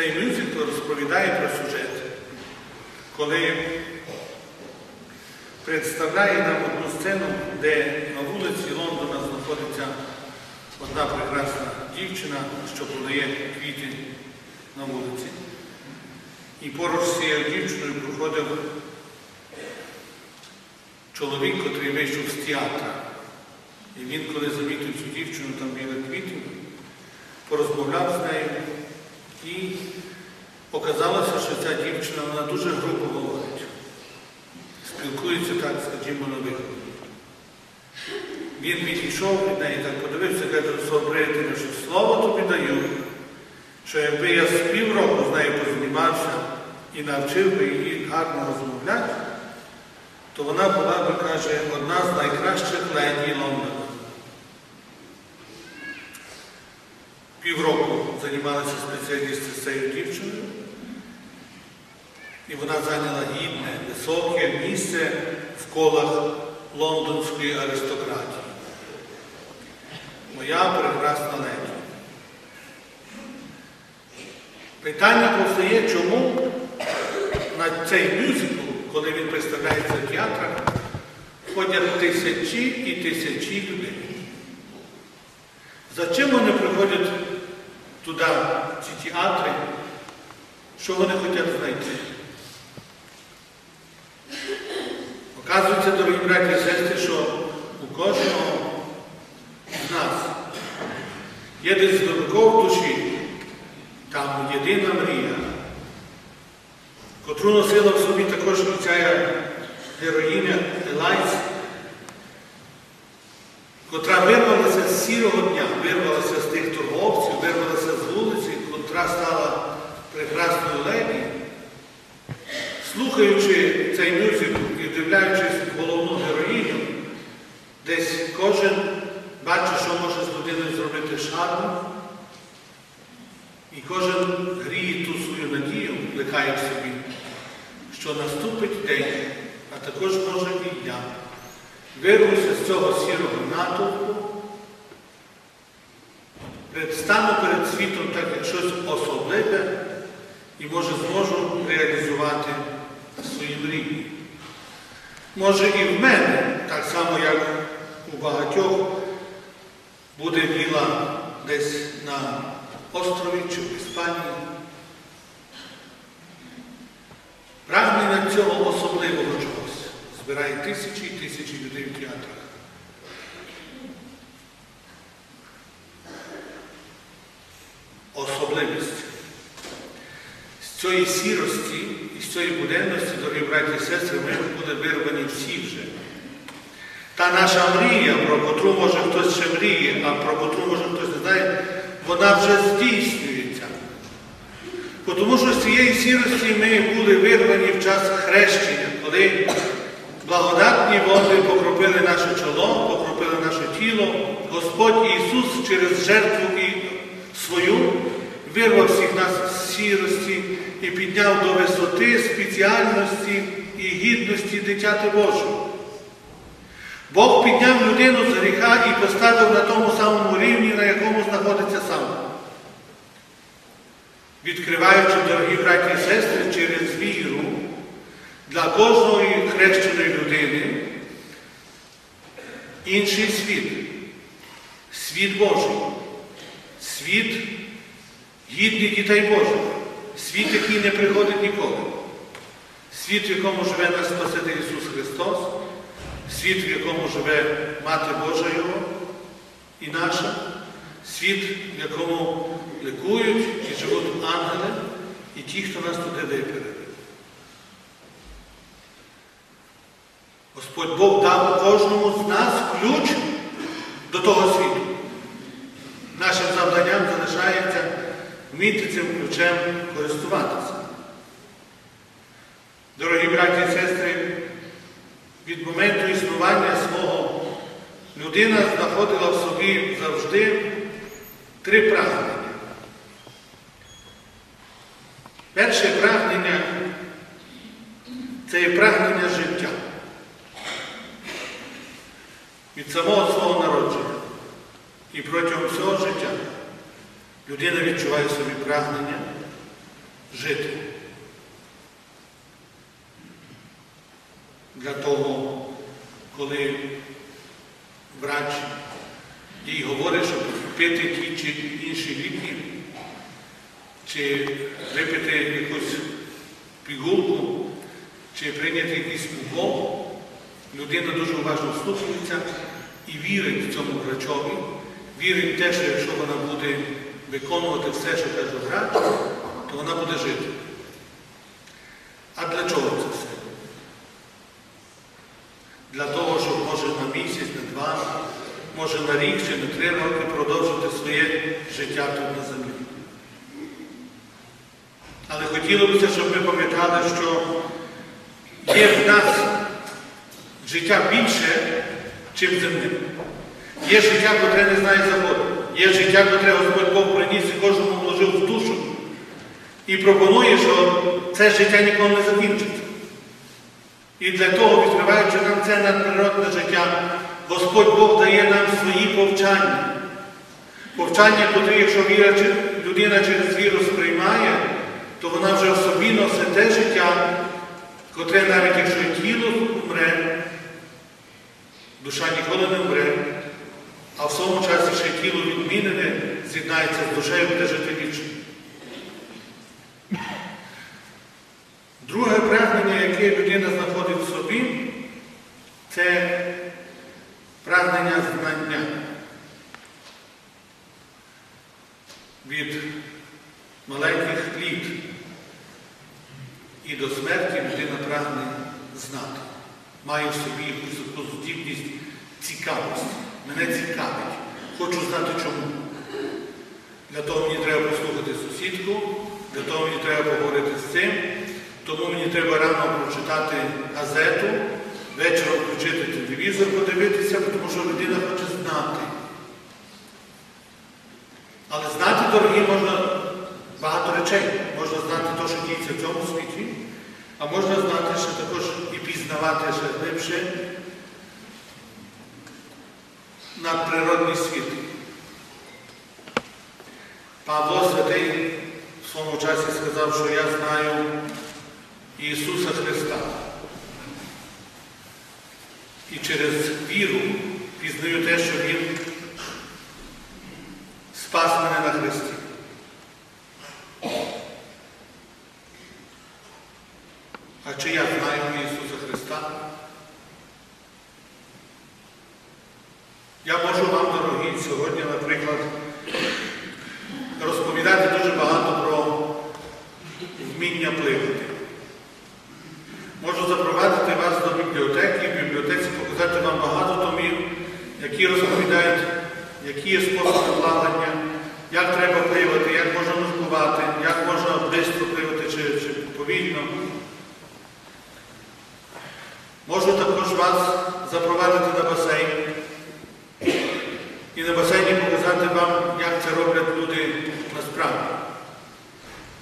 Цей мюзикл розповідає про сюжет, коли представляє нам одну сцену, де на вулиці Лондона знаходиться одна прекрасна дівчина, що продає квіти на вулиці. І поруч з цією дівчиною проходив чоловік, який вийшов з театра. І він, коли замітив цю дівчину там біля квітів, порозмовляв з нею і оказалося, що ця дівчина вона дуже грубо говорить. Спілкується так, скажімо, на виході. Він відійшов від неї, так подивився, каже до свого приятеля, що слово тобі даю, що якби я з півроку з нею познімався і навчив би її гарно розмовляти, то вона була би, каже, одна з найкращих леді Лондона. Півроку займалися спеціалісти з цією дівчиною, і вона зайняла гідне, високе місце в колах лондонської аристократії. Моя прекрасна леді. Питання постає, чому на цей мюзикл, коли він представляється в театрах, ходять тисячі і тисячі людей. За чим вони приходять туди, в ці театри, що вони хочуть знайти? Оказується, дорогі браті і сестри, що у кожного з нас є десь глибоко в душі там єдина мрія, котру носила в собі також ця героїня Елайс, котра вирвалася з сірого дня, вирвалася з тих торговців, вирвалася з вулиці, котра стала прекрасною леді. Слухаючи цей мюзикл і вдивляючись в головну героїню, десь кожен бачить, що може з людиною зробити шарм, і кожен гріє ту свою надію, плекає в собі, що наступить день, а також може і я. Вирвуся з цього сірого натовпу, предстану перед світом так як щось особливе і може зможу реалізувати свої мрії. Може і в мене, так само, як у багатьох, буде віла десь на острові чи в Іспанії. Прагнення цього особливого чогось збирає тисячі і тисячі людей в театрах. Особливість. З цієї сірості і з цієї буденності, дорогі браті і сестри, ми були вирвані всі вже. Та наша мрія, про котру може хтось ще мріє, а про котру може хтось не знає, вона вже здійснюється. Тому що з цієї сірості ми були вирвані в час хрещення, коли благодатні води покропили наше чоло, покропили наше тіло. Господь Ісус через жертву і свою вирвав всіх нас з сірості і підняв до висоти спеціальності і гідності дитяти Божого. Бог підняв людину з гріха і поставив на тому самому рівні, на якому знаходиться сам. Відкриваючи, дорогі браті і сестри, через віру для кожної хрещеної людини інший світ, світ Божий, світ гідних дітей Божих, світ, який не приходить ніколи, світ, в якому живе наш Спаситель Ісус Христос, світ, в якому живе Мати Божа Його і наша, світ, в якому ликують і живуть ангели, і ті, хто нас туди випередив. Господь Бог дав кожному з нас ключ до того світу. Нашим завданням залишається вміти цим ключем користуватися. Дорогі браті і сестри, від моменту існування свого людина знаходила в собі завжди три прагнення. Перше прагнення це є прагнення життя. Від самого свого народження. І протягом всього життя людина відчуває в собі прагнення жити. Для того, коли врач їй говорить, щоб пити ті чи інші ліки, чи випити якусь пігулку, чи прийняти якийсь укол, людина дуже уважно слухається і вірить цьому врачові, вірить в те, що якщо вона буде виконувати все, що каже врач, то вона буде жити. А для чого це все? Для того, щоб місяць, на два, може на рік чи на три роки продовжити своє життя тут на землі. Але хотілося б, щоб ми пам'ятали, що є в нас життя більше, чим земне. Є життя, котре не знає заводу. Є життя, котре Господь Бог приніс і кожному вложив в душу. І пропонує, що це життя ніколи не закінчиться. І для того, відкриваючи нам це надприродне життя, Господь Бог дає нам свої повчання. Повчання, котрі, якщо віра, людина через віру сприймає, то вона вже в собі носить те життя, котре навіть якщо тіло вмре, душа ніколи не вмре, а в своєму часі ще тіло відмінене, з'єднається з душею буде жити вічно. Друге прагнення, яке людина знаходить в собі, це прагнення знання. Від маленьких літ і до смерті людина прагне знати. Має в собі якусь здібність цікавості. Мене цікавить. Хочу знати чому. Для того мені треба послухати сусідку, для того мені треба поговорити з цим. Тому мені треба рано прочитати газету, вечором включити телевізор, подивитися, тому що людина хоче знати. Але знати, дорогі, можна багато речей. Можна знати те, що діється в цьому світі, а можна знати ще також і пізнавати ще глибше надприродний світ. Павло Святий в своєму часі сказав, що я знаю Ісуса Христа. І через віру пізнаю те, що Він спас мене на Христі. А чи я знаю Ісуса Христа? Я можу вам, дорогі, сьогодні, наприклад, розповідати дуже багато про вміння пливати. Можу запровадити вас до бібліотеки, в бібліотеці показати вам багато томів, які розповідають, які є способи плавання, як треба пливати, як можна нуркувати, як можна швидко пливати чи, чи повільно. Можу також вас запровадити на басейн і на басейні показати вам, як це роблять люди насправді.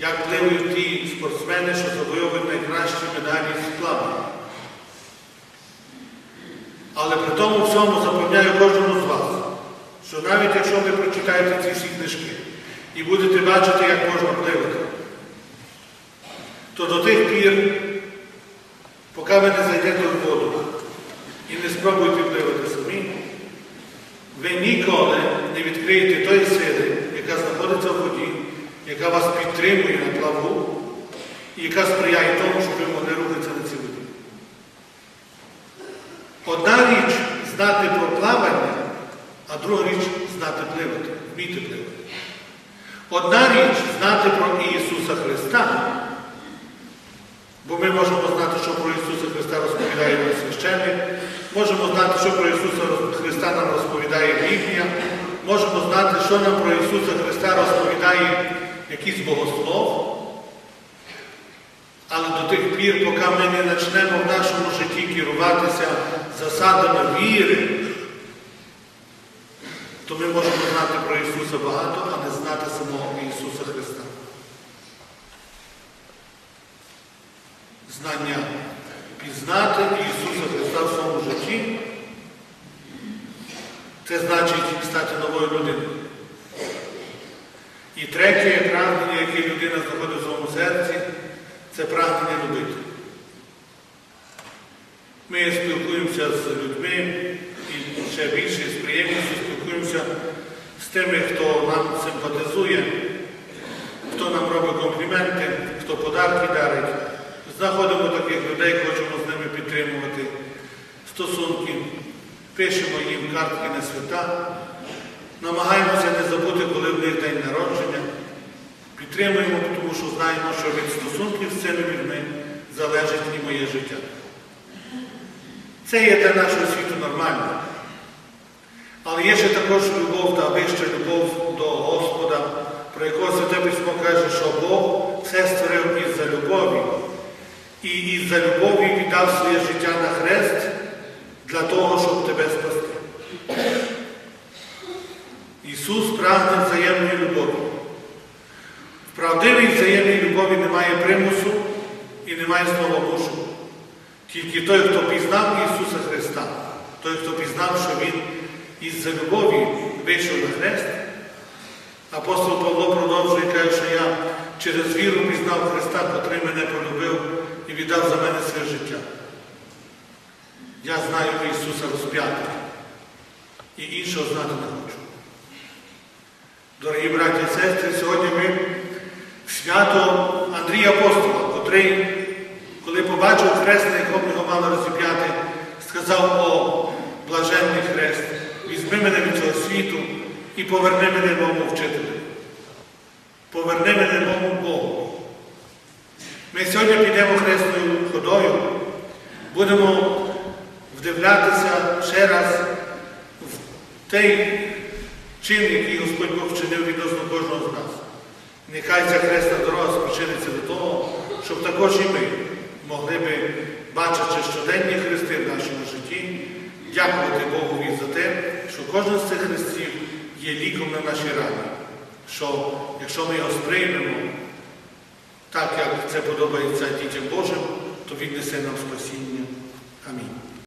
Як пливають ті спортсмени, що завоюють найкращі медалі з плавання. Але при тому запевняю кожному з вас, що навіть якщо ви прочитаєте ці всі книжки і будете бачити, як можна пливати, то до тих пір, поки ви не зайдете в воду і не спробуєте пливати самі, ви ніколи не відкриєте тої сили, яка знаходиться в воді, яка вас підтримує на плаву і яка сприяє тому, щоб ви могли рухатися на цій воді. Одна річ знати про плавання, а друга річ знати пливати, вміти пливати. Одна річ знати про Ісуса Христа, бо ми можемо знати, що про Ісуса Христа розповідає нам священник, можемо знати, що про Ісуса Христа нам розповідає Біблія, можемо знати, що нам про Ісуса Христа розповідає якийсь богослов. Але до тих пір, поки ми не почнемо в нашому житті керуватися засадами віри, то ми можемо знати про Ісуса багато, а не знати самого Ісуса Христа. Знання пізнати Ісуса Христа в своєму житті. Це значить стати новою людиною. І третє прагнення, яке людина знаходить в своєму серці, це прагнення любити. Ми спілкуємося з людьми і ще більше з приємністю спілкуємося з тими, хто нам симпатизує, хто нам робить компліменти, хто подарки дарить. Знаходимо таких людей, хочемо з ними підтримувати стосунки, пишемо їм картки на свята, намагаємося не забути, коли в них день народження. Підтримуємо, тому що знаємо, що від стосунків з цими людьми залежить і моє життя. Це є для нашого світу нормально. Але є ще також любов та вища любов до Господа, про якого Святе Письмо каже, що Бог все створив із-за любові. І із-за любові віддав своє життя на хрест для того, щоб тебе спасти. Ісус прагне взаємної любові. В правдивій взаємній любові немає примусу і немає слова мушу. Тільки той, хто пізнав Ісуса Христа, той, хто пізнав, що Він із-за любові вийшов на хрест, апостол Павло продовжує каже, що я через віру пізнав Христа, котрий мене полюбив і віддав за мене своє життя. Я знаю Ісуса розп'ятого і іншого знати не хочу. Дорогі браті і сестри, сьогодні ми свято Андрія Апостола, котрий, коли побачив хрест, на якому його мали розіп'яти, сказав, о, блаженний хрест, візьми мене від цього світу і поверни мене моєму вчителю. Поверни мене моєму Богу. Ми сьогодні підемо хресною ходою, будемо вдивлятися ще раз в той чин, який Господь Бог вчинив відносно кожного з нас. Нехай ця хресна дорога спричиниться до того, щоб також і ми могли би, бачачи щоденні хрести в нашому житті, дякувати Богові за те, що кожен з цих хрестів є ліком на наші рани. Що якщо ми його сприймемо так, як це подобається дітям Божим, то він несе нам спасіння. Амінь.